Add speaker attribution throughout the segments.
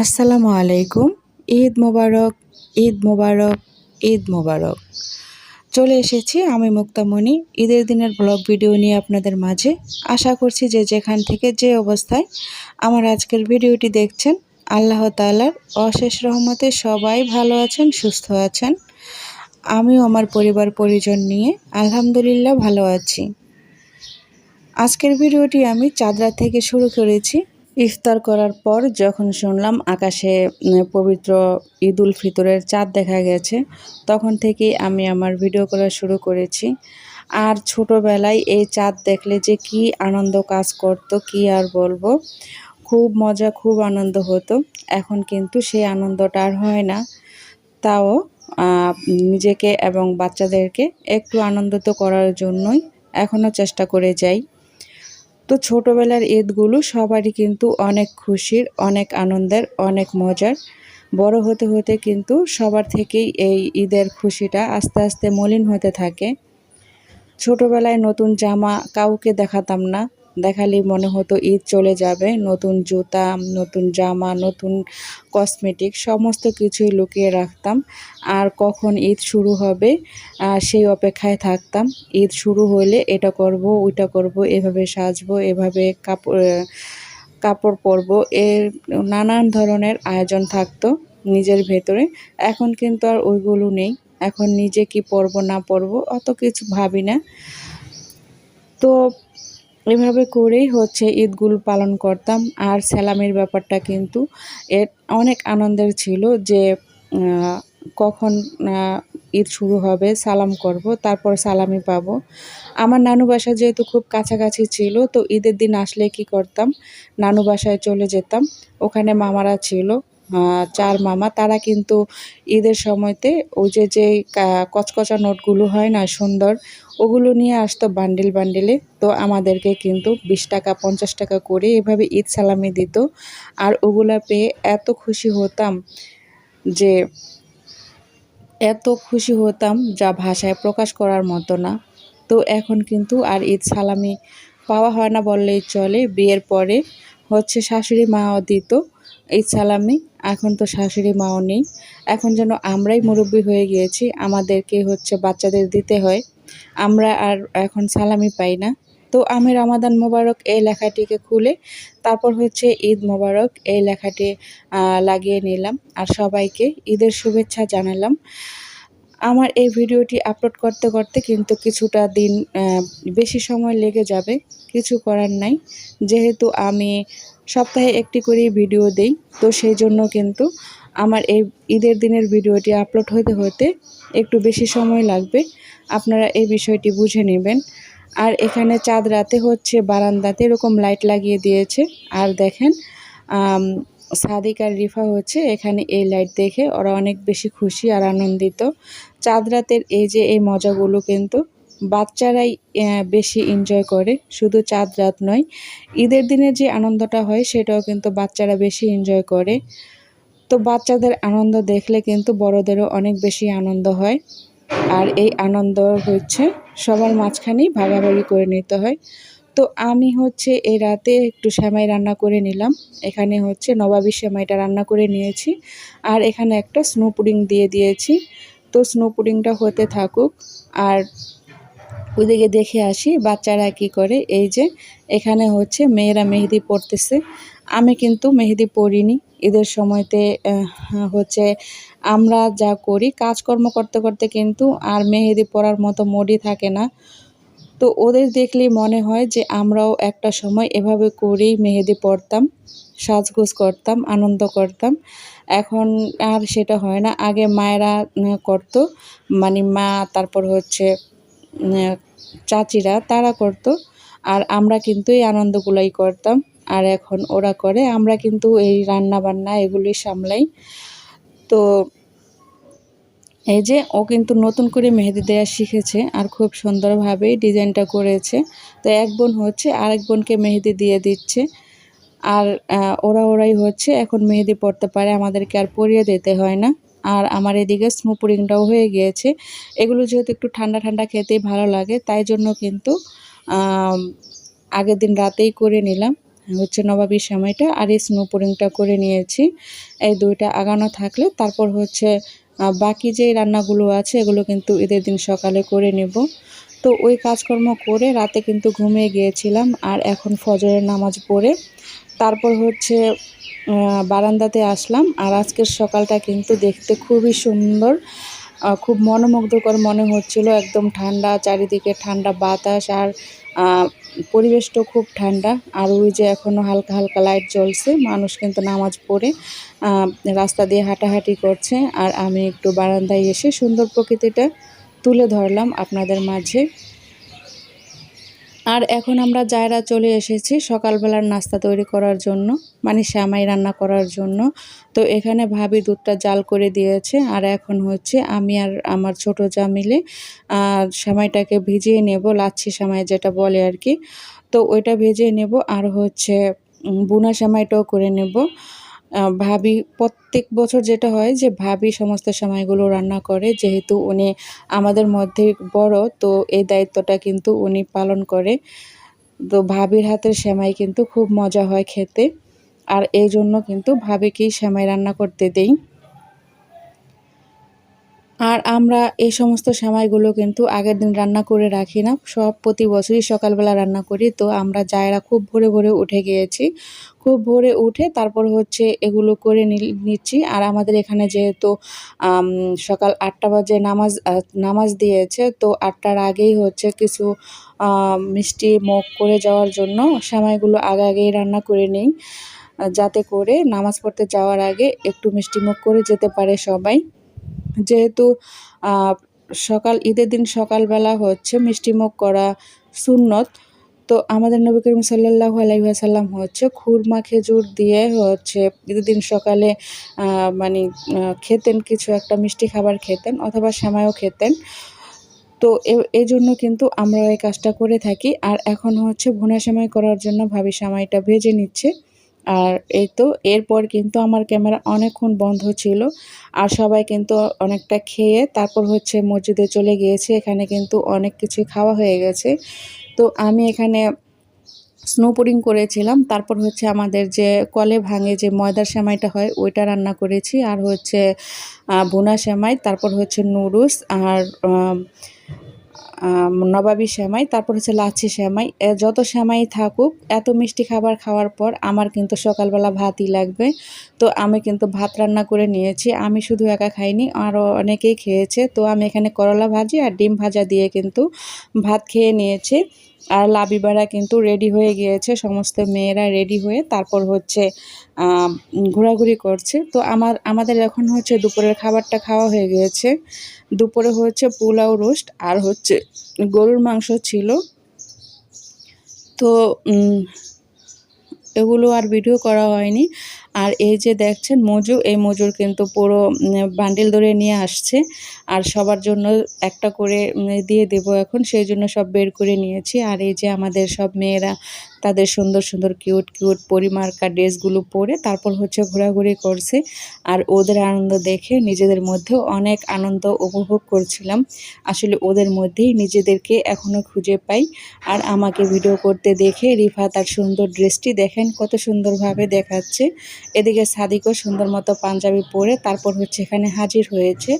Speaker 1: আসসালামু আলাইকুম। ঈদ মোবারক ঈদ মোবারক ঈদ মোবারক। চলে এসেছি আমি মুক্তামণি। ঈদের দিনের ব্লগ ভিডিও নিয়ে আপনাদের মাঝে। আশা করছি যে যেখান থেকে যে অবস্থায় আমার আজকের ভিডিওটি দেখছেন, আল্লাহ তালার অশেষ রহমতে সবাই ভালো আছেন, সুস্থ আছেন। আমিও আমার পরিবার, পরিজন নিয়ে আলহামদুলিল্লাহ ভালো আছি। আজকের ভিডিওটি আমি চাদরা থেকে শুরু করেছি। ইফতার করার পর যখন শুনলাম আকাশে পবিত্র ঈদ উল ফিতরের চাঁদ দেখা গেছে, তখন থেকেই আমি আমার ভিডিও করা শুরু করেছি। আর ছোটোবেলায় এই চাঁদ দেখলে যে কি আনন্দ কাজ করত, কি আর বলব? খুব মজা, খুব আনন্দ হতো। এখন কিন্তু সেই আনন্দটা আর হয় না। তাও নিজেকে এবং বাচ্চাদেরকে একটু আনন্দিত করার জন্যই এখনও চেষ্টা করে যাই। তো ছোটোবেলার ঈদগুলো সবারই কিন্তু অনেক খুশির, অনেক আনন্দের, অনেক মজার। বড় হতে হতে কিন্তু সবার থেকেই এই ঈদের খুশিটা আস্তে আস্তে মলিন হতে থাকে। ছোটোবেলায় নতুন জামা কাউকে দেখাতাম না দেখালেই মনে হতো ঈদ চলে যাবে। নতুন জুতা, নতুন জামা, নতুন কসমেটিক, সমস্ত কিছুই লুকিয়ে রাখতাম। আর কখন ঈদ শুরু হবে সেই অপেক্ষায় থাকতাম। ঈদ শুরু হলে এটা করব, ওইটা করব, এভাবে সাজবো, এভাবে কাপড় কাপড় পরব, এর নানান ধরনের আয়োজন থাকতো নিজের ভেতরে। এখন কিন্তু আর ওইগুলো নেই। এখন নিজে কি পরবো, না পরবো অত কিছু ভাবি না। তো এভাবে করেই হচ্ছে ঈদগুলো পালন করতাম। আর স্যালামির ব্যাপারটা কিন্তু এর অনেক আনন্দের ছিল যে কখন ঈদ শুরু হবে, সালাম করব, তারপর সালামি পাবো। আমার নানু বাসা যেহেতু খুব কাছাকাছি ছিল, তো ঈদের দিন আসলে কি করতাম? নানু বাসায় চলে যেতাম। ওখানে মামারা ছিল চার মামা। তারা কিন্তু ঈদের সময়তে ওই যে যে কচকচা নোটগুলো হয় না সুন্দর ওগুলো নিয়ে আসতো বান্ডিল বান্ডিলে তো আমাদেরকে কিন্তু বিশ টাকা, পঞ্চাশ টাকা করে এভাবে ঈদ সালামি দিত। আর ওগুলা পেয়ে এত খুশি হতাম যে, এত খুশি হতাম যা ভাষায় প্রকাশ করার মতো না। তো এখন কিন্তু আর ঈদ সালামি পাওয়া হয় না বললেই চলে। বিয়ের পরে হচ্ছে শাশুড়ি মাও দিত ঈদ সালামি, এখন তো শাশুড়ি মাও নেই। এখন যেন আমরাই মুরব্বী হয়ে গিয়েছি, আমাদেরকে হচ্ছে বাচ্চাদের দিতে হয়। আমরা আর এখন সালামি পাই না। তো আমি রমাদান মোবারক এই লেখাটিকে খুলে, তারপর হচ্ছে ঈদ মোবারক এই লেখাটি লাগিয়ে নিলাম আর সবাইকে ঈদের শুভেচ্ছা জানালাম। আমার এই ভিডিওটি আপলোড করতে করতে কিন্তু কিছুটা দিন বেশি সময় লেগে যাবে, কিছু করার নাই। যেহেতু আমি সপ্তাহে একটি করেই ভিডিও দেই, তো সেই জন্য কিন্তু আমার এই ঈদের দিনের ভিডিওটি আপলোড হতে হতে একটু বেশি সময় লাগবে। আপনারা এই বিষয়টি বুঝে নেবেন। আর এখানে চাঁদ রাতে হচ্ছে, বারান্দাতে এরকম লাইট লাগিয়ে দিয়েছে। আর দেখেন সাদিক আর রিফা হচ্ছে এখানে এই লাইট দেখে। ওরা অনেক বেশি খুশি আর আনন্দিত। চাঁদ রাতের এই যে এই মজাগুলো কিন্তু বাচ্চারাই বেশি এনজয় করে। শুধু চাঁদ রাত নয়, ঈদের দিনে যে আনন্দটা হয়, সেটাও কিন্তু বাচ্চারা বেশি এনজয় করে। তো বাচ্চাদের আনন্দ দেখলে কিন্তু বড়দেরও অনেক বেশি আনন্দ হয়। আর এই আনন্দ হচ্ছে সবার মাঝখানেই ভাগাভাগি করে নিতে হয়। তো আমি হচ্ছে এই রাতে একটু সেমাই রান্না করে নিলাম। এখানে হচ্ছে নবাবি সেমাইটা রান্না করে নিয়েছি। আর এখানে একটা স্নো পুডিং দিয়ে দিয়েছি। তো স্নো পুডিংটা হতে থাকুক। আর ওইদিকে দেখে আসি বাচ্চারা কি করে। এই যে এখানে হচ্ছে মেয়েরা মেহেদি পড়তেছে আমি কিন্তু মেহেদি পড়িনি ঈদের সময়তে হচ্ছে আমরা যা করি, কাজকর্ম করতে করতে কিন্তু আর মেহেদি পড়ার মতো মোডই থাকে না। তো ওদের দেখলেই মনে হয় যে আমরাও একটা সময় এভাবে করেই মেহেদি পড়তাম সাজগোজ করতাম, আনন্দ করতাম। এখন আর সেটা হয় না। আগে মায়েরা করতো মানে মা, তারপর হচ্ছে চাচিরা, তারা করতো। আর আমরা কিন্তু এই আনন্দগুলোই করতাম। আর এখন ওরা করে, আমরা কিন্তু এই রান্না বান্না এগুলি সামলাই। তো এই যে ও কিন্তু নতুন করে মেহেদি দেওয়া শিখেছে আর খুব সুন্দরভাবেই ডিজাইনটা করেছে। তো এক বোন হচ্ছে আরেক বোনকে মেহেদি দিয়ে দিচ্ছে। আর ওরা ওরাই হচ্ছে এখন মেহেদি পড়তে পারে, আমাদেরকে আর পরিয়ে দিতে হয় না। আর আমার এদিকে স্মুপুরিংটাও হয়ে গিয়েছে। এগুলো যেহেতু একটু ঠান্ডা ঠান্ডা খেতেই ভালো লাগে, তাই জন্য কিন্তু আগের দিন রাতেই করে নিলাম। হচ্ছে নবাবী সেমাইটা আর এই স্নো পুডিংটা করে নিয়েছি। এই দুইটা আগানো থাকলে তারপর হচ্ছে বাকি যে রান্নাগুলো আছে এগুলো কিন্তু ঈদের দিন সকালে করে নেব। তো ওই কাজকর্ম করে রাতে কিন্তু ঘুমিয়ে গিয়েছিলাম আর এখন ফজরের নামাজ পড়ে। তারপর হচ্ছে বারান্দাতে আসলাম আর আজকের সকালটা কিন্তু দেখতে খুবই সুন্দর। খুব মনোমুগ্ধকর মনে হচ্ছিল, একদম ঠান্ডা, চারিদিকে ঠান্ডা বাতাস আর পরিবেশটাও খুব ঠান্ডা। আর ওই যে এখনও হালকা হালকা লাইট জ্বলছে, মানুষ কিন্তু নামাজ পড়ে রাস্তা দিয়ে হাঁটাহাঁটি করছে। আর আমি একটু বারান্দায় এসে সুন্দর প্রকৃতিটা তুলে ধরলাম আপনাদের মাঝে। আর এখন আমরা জায়রা চলে এসেছি সকালবেলার নাস্তা তৈরি করার জন্য মানে শ্যামাই রান্না করার জন্য। তো এখানে ভাবি দুধটা জাল করে দিয়েছে, আর এখন হচ্ছে আমি আর আমার ছোট যা মিলে শ্যামাইটাকে ভিজিয়ে নেব, লাচ্ছি শ্যামাই যেটা বলে আর কি। তো ওইটা ভেজে নেব, আর হচ্ছে বুনা শ্যামাইটাও করে নেব। ভাবি, প্রত্যেক বছর যেটা হয় যে ভাবি সমস্ত সময়গুলো রান্না করে, যেহেতু উনি আমাদের মধ্যে বড়, তো এই দায়িত্বটা কিন্তু উনি পালন করে। তো ভাবির হাতের সেমাই কিন্তু খুব মজা হয় খেতে। আর এই জন্য কিন্তু ভাবিকেই সেমাই রান্না করতে দেই। আর আমরা এই সমস্ত সময়গুলো কিন্তু আগের দিন রান্না করে রাখি না। সব প্রতি বছরই সকালবেলা রান্না করি। তো আমরা জায়রা খুব ভোরে ভোরে উঠে গিয়েছি। খুব ভোরে উঠে তারপর হচ্ছে এগুলো করে নিচ্ছি। আর আমাদের এখানে যেহেতু সকাল আটটা বাজে নামাজ নামাজ দিয়েছে, তো আটটার আগেই হচ্ছে কিছু মিষ্টি মুখ করে যাওয়ার জন্য সময়গুলো আগে আগেই রান্না করে নিই। যাতে করে নামাজ পড়তে যাওয়ার আগে একটু মিষ্টি মুখ করে যেতে পারে সবাই। যেহেতু সকাল, ঈদের দিন সকালবেলা হচ্ছে মিষ্টিমুখ করা সুন্নত। তো আমাদের নবী করিম সাল্লাল্লাহু আলাইহি ওয়াসাল্লাম হচ্ছে খুরমা খেজুর দিয়ে হচ্ছে ঈদের দিন সকালে মানে খেতেন, কিছু একটা মিষ্টি খাবার খেতেন অথবা সেমাইও খেতেন। তো এই জন্য কিন্তু আমরা এই কাজটা করে থাকি। আর এখন হচ্ছে ভুনা সেমাই করার জন্য ভাবি সেমাইটা ভেজে নিচ্ছে। আর এই তো, এরপর কিন্তু আমার ক্যামেরা অনেকক্ষণ বন্ধ ছিল আর সবাই কিন্তু অনেকটা খেয়ে তারপর হচ্ছে মসজিদে চলে গিয়েছে। এখানে কিন্তু অনেক কিছু খাওয়া হয়ে গেছে। তো আমি এখানে স্নো পুডিং করেছিলাম। তারপর হচ্ছে আমাদের যে কলে ভাঙে যে ময়দার সেমাইটা হয়, ওইটা রান্না করেছি। আর হচ্ছে বোনা সেমাই, তারপর হচ্ছে নুডলস আর নবাবী শ্যামাই, তারপর হচ্ছে লাচ্ছি শ্যামাই যত শ্যামাই থাকুক, এত মিষ্টি খাবার খাওয়ার পর আমার কিন্তু সকালবেলা ভাতই লাগবে। তো আমি কিন্তু ভাত রান্না করে নিয়েছি, আমি শুধু একা খাইনি আরও অনেকেই খেয়েছে। তো আমি এখানে করলা ভাজি আর ডিম ভাজা দিয়ে কিন্তু ভাত খেয়ে নিয়েছি। আর লাবিবারা কিন্তু রেডি হয়ে গিয়েছে, সমস্ত মেয়েরা রেডি হয়ে তারপর হচ্ছে ঘোরাঘুরি করছে। তো আমার, আমাদের এখন হচ্ছে দুপুরের খাবারটা খাওয়া হয়ে গিয়েছে। দুপুরে হচ্ছে পোলাও রোস্ট আর হচ্ছে গরুর মাংস ছিল। তো এগুলো আর ভিডিও করা হয়নি। আর এই যে দেখছেন মজু, এই মজুর কিন্তু পুরো বান্ডিল ধরে নিয়ে আসছে। আর সবার জন্য একটা করে দিয়ে দেব এখন, সেই জন্য সব বের করে নিয়েছি। আর এই যে আমাদের সব মেয়েরা, তাদের সুন্দর সুন্দর কিউট কিউট পরিমার্কা ড্রেসগুলো পরে তারপর হচ্ছে ঘোরাঘুরি করছে। আর ওদের আনন্দ দেখে নিজেদের মধ্যেও অনেক আনন্দ উপভোগ করছিলাম। আসলে ওদের মধ্যেই নিজেদেরকে এখনও খুঁজে পাই। আর আমাকে ভিডিও করতে দেখে রিফা তার সুন্দর ড্রেসটি দেখেন, কত সুন্দরভাবে দেখাচ্ছে। এদিকে সাদিকও সুন্দর মতো পাঞ্জাবি পরে তারপর হচ্ছে এখানে হাজির হয়েছে।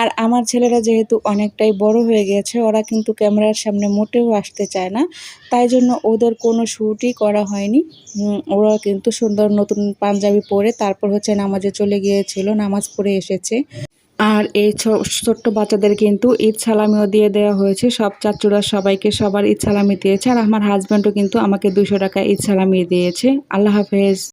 Speaker 1: আর আমার ছেলেরা যেহেতু অনেকটাই বড় হয়ে গেছে, ওরা কিন্তু ক্যামেরার সামনে মোটেও আসতে চায় না। তাই জন্য ওদের কোনো শ্যুটই করা হয়নি। ওরা কিন্তু সুন্দর নতুন পাঞ্জাবি পরে তারপর হচ্ছে নামাজে চলে গিয়েছিল, নামাজ পড়ে এসেছে। আর এই ছোট্ট বাচ্চাদের কিন্তু ঈদ সালামিও দিয়ে দেওয়া হয়েছে। সব চাচুরা সবাইকে সবার ঈদ সালামি দিয়েছে। আর আমার হাজব্যান্ডও কিন্তু আমাকে দুশো টাকা ঈদ সালামি দিয়েছে। আল্লাহ হাফেজ।